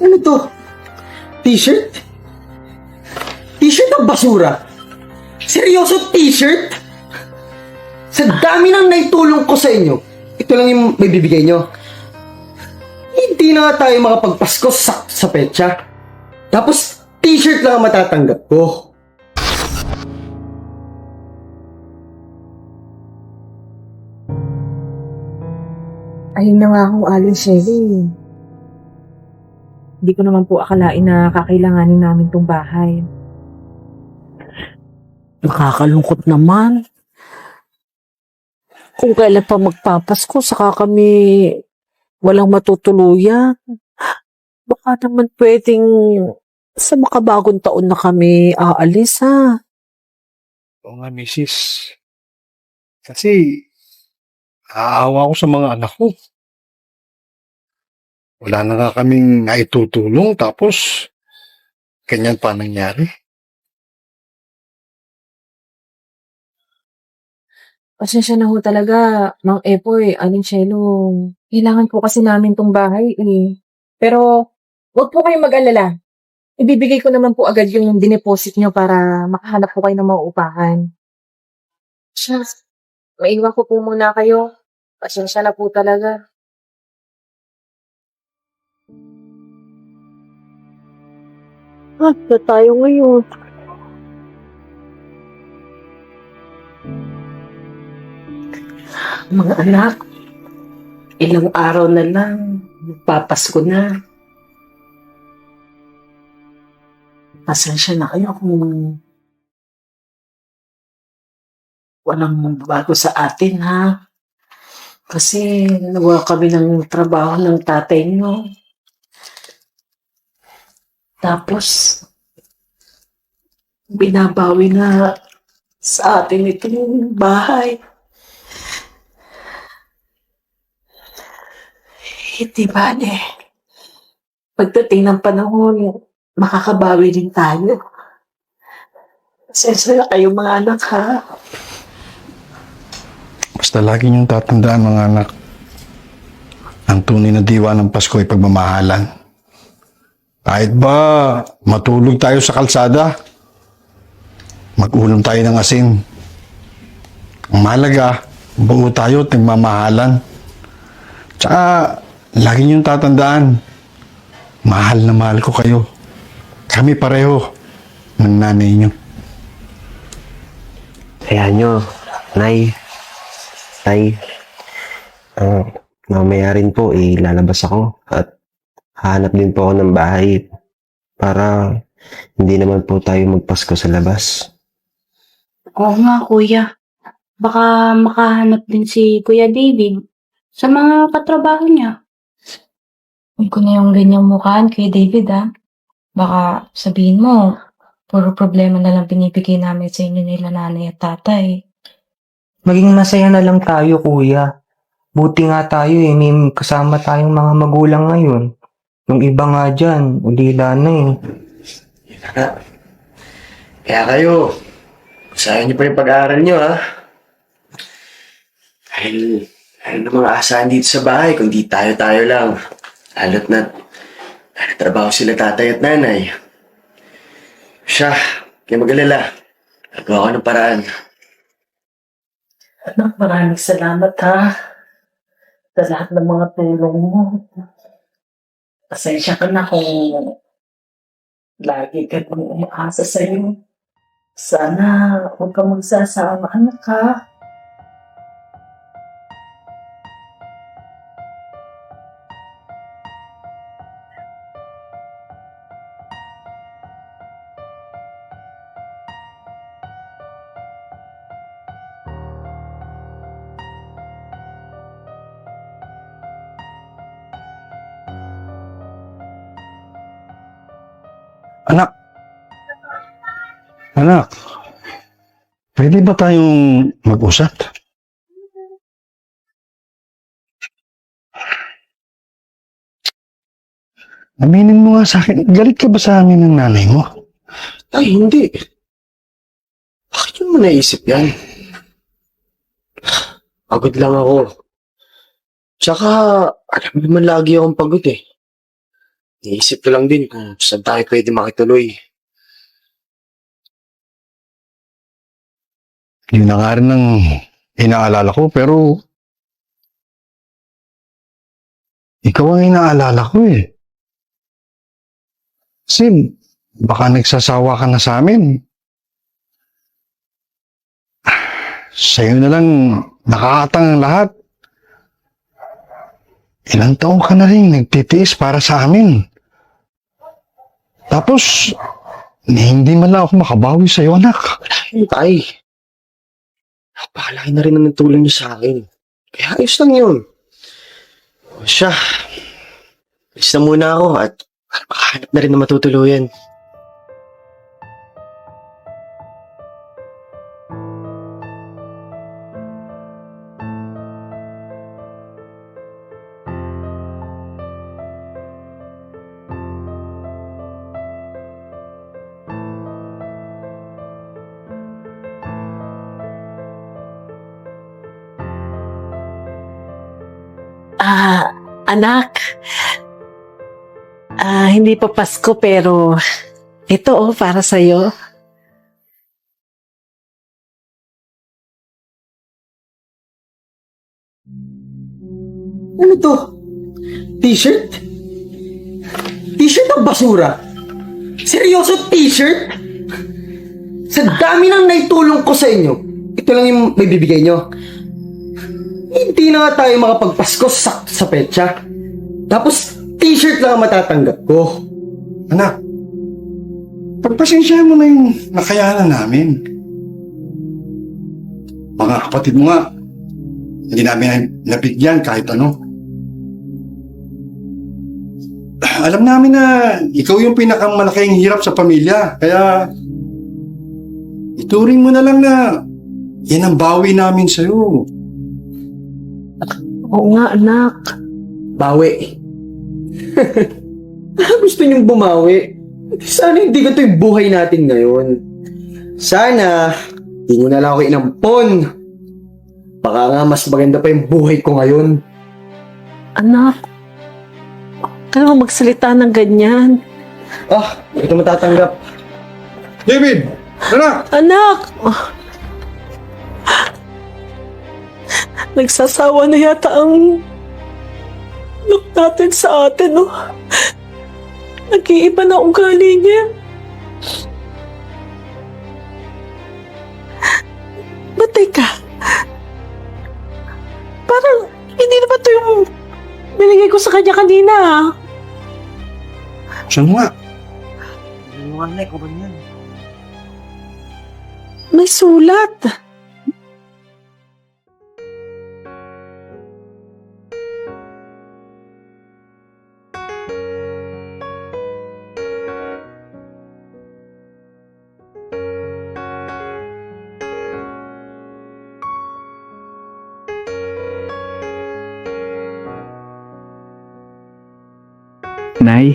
Ano to? T-shirt? T-shirt ang basura? Seryoso t-shirt? Sa dami ng naitulong ko sa inyo, ito lang yung may bibigay nyo. Hindi na nga tayo makapagpasko sa, sa petsa. Tapos, t-shirt lang ang matatanggap ko. Ayun na nga akong Aling Shelly. Hindi ko naman po akalain na kakailanganin namin tong bahay. Nakakalungkot naman. Kung kailan pa magpapasko, saka kami walang matutuluyan. Baka naman pwedeng sa makabagong taon na kami aalis, ha? Oo nga, misis. Kasi, aawa ko sa mga anak ko. Wala na nga kaming naitutulong, tapos, ganyan pa nangyari. Pasensya na ho talaga, Mang Epoy, Aling Shelo. Kailangan po kasi namin tong bahay eh. Pero, huwag po kayong mag-alala. Ibibigay ko naman po agad yung dineposit nyo para makahanap po kayo ng mauupahan. Siya, maiwan ko po muna kayo. Pasensya na po talaga. Ah, na tayo ngayon. Mga anak, ilang araw na lang, papasko na. Pasensya na kayo kung walang bago sa atin, ha? Kasi nagawa kami ng trabaho ng tatay niyo. Tapos, binabawi na sa atin itong bahay. Hindi ba, eh. Pagdating ng panahon, makakabawi din tayo. Pasensya na kayo mga anak, ha? Basta lagi niyong tatandaan, mga anak. Ang tunay na diwa ng Pasko ay pagmamahalan. Kahit ba matulog tayo sa kalsada, mag-ulam tayo ng asin. Ang mahalaga, buo tayo at nagmamahalan. Tsaka, lagi niyong tatandaan, mahal na mahal ko kayo. Kami pareho ng nanay niyo. Kaya nyo, Nay, Tay, ah, mamaya rin po, eh, ako at hanap din po ako ng bahay para hindi naman po tayo magpasko sa labas. Oo nga, kuya. Baka makahanap din si Kuya David sa mga katrabaho niya. Huwag ko na yung ganyang mukhaan, Kuya David, ah. Baka sabihin mo, puro problema na lang binibigay namin sa inyo nila nanay at tatay. Maging masaya na lang tayo, kuya. Buti nga tayo eh, may kasama tayong mga magulang ngayon. Yung iba nga dyan, ulila na eh. Kaya kayo, sayang niyo pa yung pag-aaral niyo, ha? Dahil, ano namang aasahan dito sa bahay kung di tayo-tayo lang. Lalo't na, trabaho sila tatay at nanay. Siya, kaya mag-alala. Gagawa ko ng paraan. Anak, maraming salamat, ha? Sa lahat ng mga tulong mo. Pasensya ka na kung lagi ka kong umaasa sa'yo. Sana huwag ka magsasawa, anak, ha? Anak! Anak! Pwede ba tayong mag-usap? Aminin mo nga sa akin, galit ka ba sa amin ng nanay mo? Ay, hindi. Bakit mo naisip yan? Pagod lang ako. Tsaka, alam naman lagi akong pagod eh. Iisip ko lang din kung saan tayo pwede makituloy. Yun na nga rin ang inaalala ko, pero ikaw ang inaalala ko eh. Kasi baka nagsasawa ka na sa amin. Sa'yo na lang nakakatang ang lahat. Ilang taon ka na rin nagtitiis para sa amin. Tapos, hindi man lang ako makabawi sa'yo, anak. Ay, tay. Napakalaki na rin ang tulong niyo sa akin. Kaya ayos lang yun. O siya, alis na muna ako at makahanap na rin na matutuluyan. Ah, anak. Ah, hindi pa Pasko pero ito oh para sa'yo. Ano to? T-shirt? T-shirt ang basura? Seryoso t-shirt? Sa dami ng naitulong ko sa inyo, ito lang yung may bibigay nyo. Hindi na tayo makapagpasko sa, sa petsa. Tapos, t-shirt lang ang matatanggap ko. Anak, pagpasensyahan mo na yung nakayanan namin. Mga kapatid mo nga, hindi namin nabigyan kahit ano. Alam namin na ikaw yung pinakamalaking hirap sa pamilya, kaya ituring mo na lang na yan ang bawi namin sa'yo. Oo nga, anak. Bawi. Gusto niyong bumawi? Sana hindi ganito yung buhay natin ngayon. Sana, hindi mo na lang ako inampon. Baka nga mas maganda pa yung buhay ko ngayon. Anak. Kaya magsalita ng ganyan. Ah, ito matatanggap. David! Anak! Anak! Nagsasawa na yata ang look natin sa atin, no? Nag-iiba na ugali niya. Ba't teka? Parang hindi na ba ito yung binigay ko sa kanya kanina, ah? Saan mo nga? May sulat. Nay,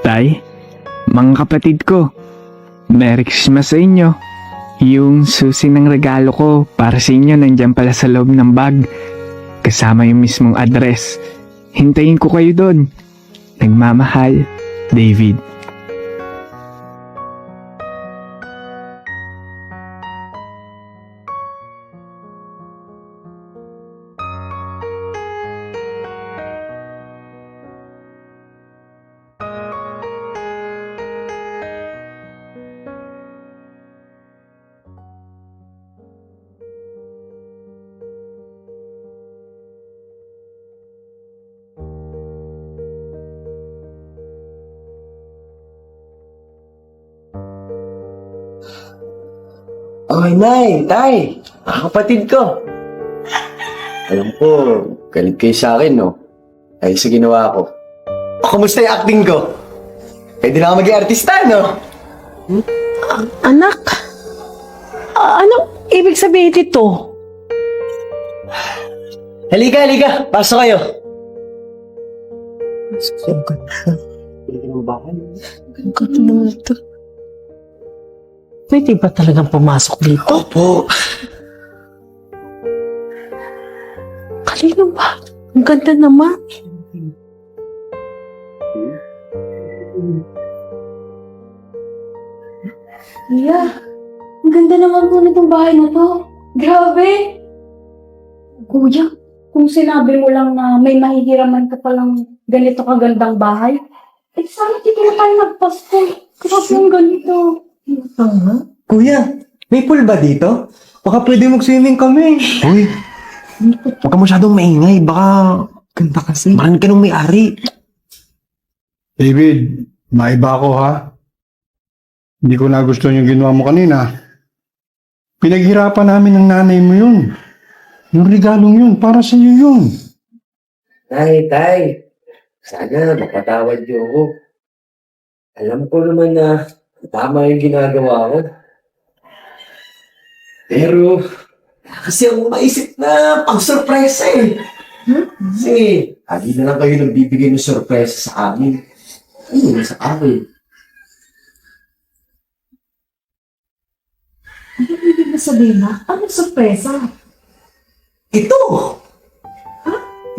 Tay, mga kapatid ko, Merry Christmas sa inyo. Yung susi ng regalo ko para sa inyo nandyan pala sa loob ng bag. Kasama yung mismong address. Hintayin ko kayo doon. Nagmamahal, David. Ay, Nay, Tay, mga kapatid ko. Alam ko, galit kayo sa akin, no? Ay, sa ginawa ko. Kumusta yung acting ko? Pwede na ako maging artista, no? Anak, ah, anong ibig sabihin dito? Halika, halika. Pasok kayo. Ang ganda naman ito. Pwede ba talagang pumasok dito? Opo. Kalino ba? Ang ganda naman. Yeah. Ang ganda naman po nitong bahay na to. Grabe! Kuya, kung sinabi mo lang na may mahihiraman ka palang ganito kagandang bahay, eh sana dito na tayo nagpasko. Grabe ang ganito. Kuya, may pool ba dito? Baka pwede mag-swimming kami. Uy, huwag ka masyadong maingay. Baka Ganda kasi. maran ka nung may-ari. David, maiba ako ha. Hindi ko nagustuhan yung ginawa mo kanina. Pinaghirapan namin ng nanay mo yun. Yung regalong yun, para sa iyo yun. Tay, tay. Sana mapatawad niyo ako. Alam ko naman na tama yung ginagawa ko. Pero, kasi ako maisip na pang sorpresa eh. Kasi, lagi na lang kayo nagbibigay ng sorpresa sa amin. Ano yun sa akin? Ano ibig na sabihin na? Anong sorpresa? Ito!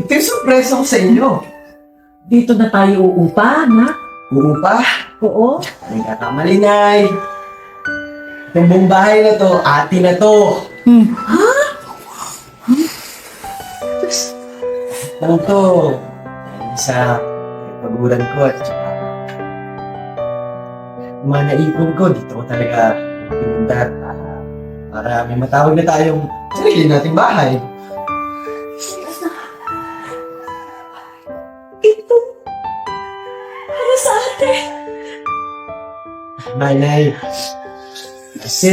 Ito yung sorpresa ko sa inyo. Dito na tayo uupa, na? Oo pa? Oo. Ay, kakamali, Nay. Itong buong bahay na to, ati na to. Ha? Ano to? Dahil sa paguran ko at saka mga naipon ko, dito ko talaga pinundat para, para may matawag na tayong sarili nating bahay. Nanay, kasi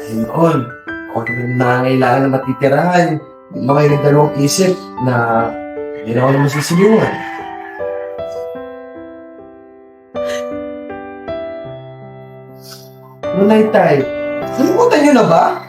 ayun, ako naman nangangailangan na matitirahan. Yung mga yung dalawang isip na hindi na ako naman sisilungan. Nunay tay, nalimutan niyo na ba?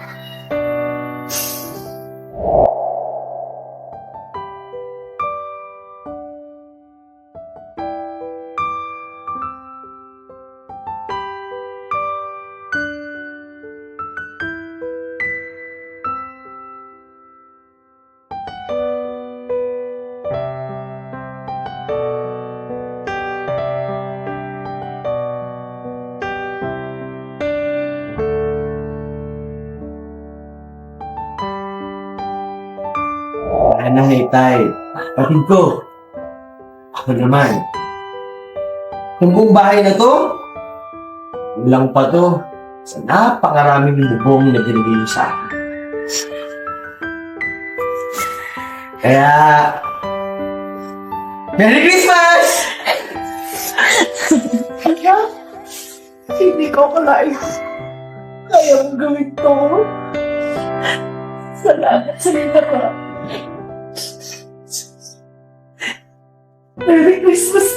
Tay, kapatid ko. Ako naman. Yung buong bahay na to, kulang pa to sa napakaraming lubong na binigay sa akin. Kaya, Merry Christmas! Hindi ko akalain. Kaya mong gawin to. Salamat sa ka. Christmas